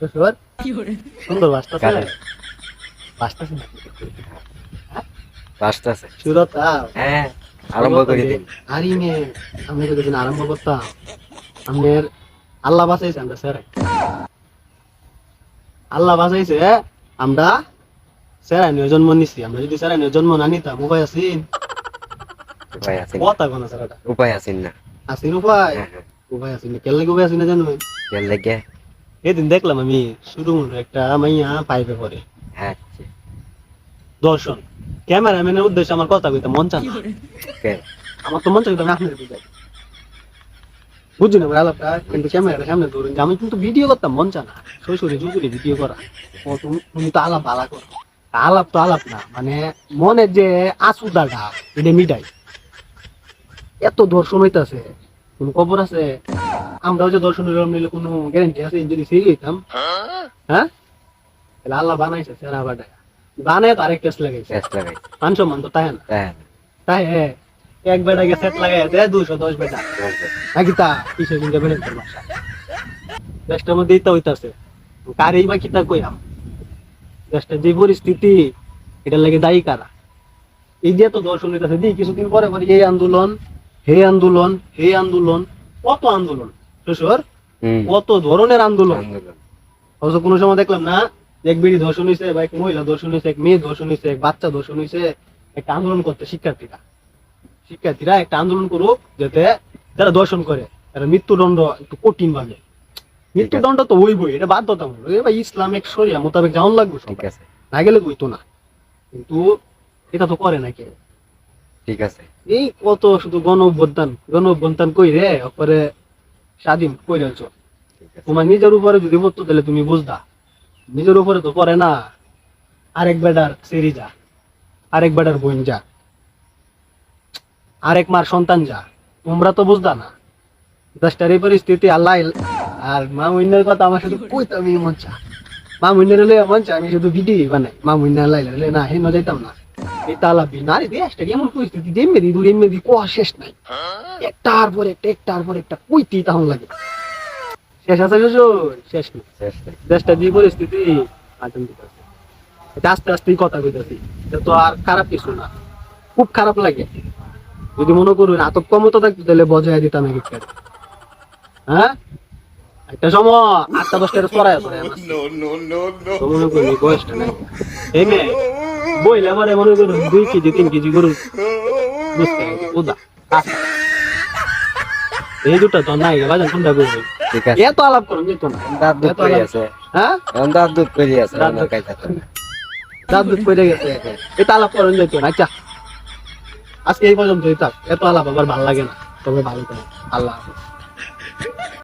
শ্বশুর সুন্দর সুরত। হ্যাঁ আরম্ভ করে দিন। আরে মে আমি তো যেদিন আরম্ভ করতাম। আমাদের আল্লাহ বাঁচাইছে আমরা স্যার। আল্লাহ বাঁচাইছে আমরা স্যারানিও জন্ম নিছি। আমরা যদি স্যারানিও জন্ম না নিতাম উপায় আছি উপায় আছে কথা কোন উপায় আছেন না। আসির উপায়। উপায় আছি না কেলে উপায় আছি না জানো লেগে এদিন দেখলাম আমি শুরু একটা মাইয়া পাইপে পরে হ্যাঁ দর্শন। ক্যামেরাম্যানের উদ্দেশ্যে আমার কথা কইতে মন চান আমার তো মন চাই আমি আপনার বুঝাই। বুঝছি না ভাই আলাপটা কিন্তু ক্যামেরাটা সামনে ধরুন আমি কিন্তু ভিডিও করতাম মন চান না। শ্বশুরে জুজুরে ভিডিও করা। ও তুমি তুমি তো আলাপ আলা করো। আলাপ তো আলাপ না মানে মনের যে আসুদাটা এটা মিটাই। এত দর্শন হইতাছে কোনো খবর আছে? আমরাও যে দর্শন নিলে কোনো গ্যারান্টি আছে? যদি সেই হইতাম হ্যাঁ? তাহলে আল্লাহ বানাইছে সেরা বাটায় বানায় তো আরেক টেস্ট লাগাইছে। মান সম্মান তো তাই না? হ্যাঁ তাই হ্যাঁ। এক বেটাকে সেট লাগাই দেয় দুশো দশ বেটা। নাকি তা? কিসের বেড়ে বাসা দেশটার মধ্যে ইতা হইতাছে। কারেই বা কিতা কইরাম? দেশটার যে পরিস্থিতি এটার লাগে দায়ী কারা? এই যে এত দর্শন হইতাছে দি কিছুদিন পরে পরে এই আন্দোলন হে আন্দোলন হে আন্দোলন কত আন্দোলন? শ্বশুর কত ধরনের আন্দোলন। অবশ্য কোনো সময় দেখলাম না এক বেড়ি ধর্ষণ হয়েছে বা এক মহিলা ধর্ষণ হয়েছে এক মেয়ে ধর্ষণ হয়েছে এক বাচ্চা ধর্ষণ হয়েছে একটা আন্দোলন করতে শিক্ষার্থীরা। শিক্ষার্থীরা একটা আন্দোলন করুক যাতে যারা ধর্ষণ করে তারা মৃত্যুদণ্ড একটু কঠিন ভাবে। মৃত্যুদণ্ড তো হইবই এটা বাধ্যতামূলক। এবার ইসলামিক শরিয়া মোতাবেক যেমন লাগবে ঠিক আছে। না গেলে হইতো না। কিন্তু এটা তো করে না কে ঠিক আছে। এই কত শুধু গণ অভ্যুত্থান গণ অভ্যুত্থান কই রে পরে স্বাধীন কই তোমার নিজের উপরে যদি পড়তো তাহলে তুমি বুঝতা নিজের উপরে তো পড়ে না। আরেক বেটার সেরি যা। আরেক বেটার বোন যা। আরেক মার সন্তান যা। তোমরা তো বুঝতা না। দশটার এই পরিস্থিতি আল্লাহ আর মা মুন্নের কথা আমার শুধু কইতাম এই মঞ্চা মা মুন্নের হলে মঞ্চা আমি শুধু ভিডিও বানাই। মা মুন্নার লাইলে না হেন যাইতাম না। তালাবি। না রে দেশটা পরিস্থিতি জেমে দি দূর এমনি কোয়া শেষ নাই। একটার পর একটা একটার পর একটা কইতেই তখন লাগে। শেষ আছে শ্বশুর? শেষ নেই। শেষ নেই। দেশটা যে পরিস্থিতি আতঙ্কিত আছে এটা আস্তে আস্তেই কথা কইতাছি এটা তো আর খারাপ কিছু না। খুব খারাপ লাগে। যদি মনে করুন আতক ক্ষমতা থাকতো তাহলে বজায় দিতাম এক একটা। হ্যাঁ? একটা সময় আটটা দশটা চড়াই আছে মনে করি বয়সটা এই মেয়ে বইলে মনে করুন দুই কেজি তিন কেজি গরু। বুঝতে হবে বুঝা এই দুটা তো নাই বাজান কোনটা করবে ঠিক আছে। এত আলাপ করুন যেত না। দাঁত দুধ করে আছে হ্যাঁ? এখন দাঁত দুধ করে আছে দাঁত দুধ- পড়ে গেছে। এটা আলাপ করেন যেত না। আচ্ছা। আজকে এই পর্যন্ত থাক। এত আলাপ আবার ভালো লাগে না। তবে ভালো থাকে আল্লাহ হাফেজ।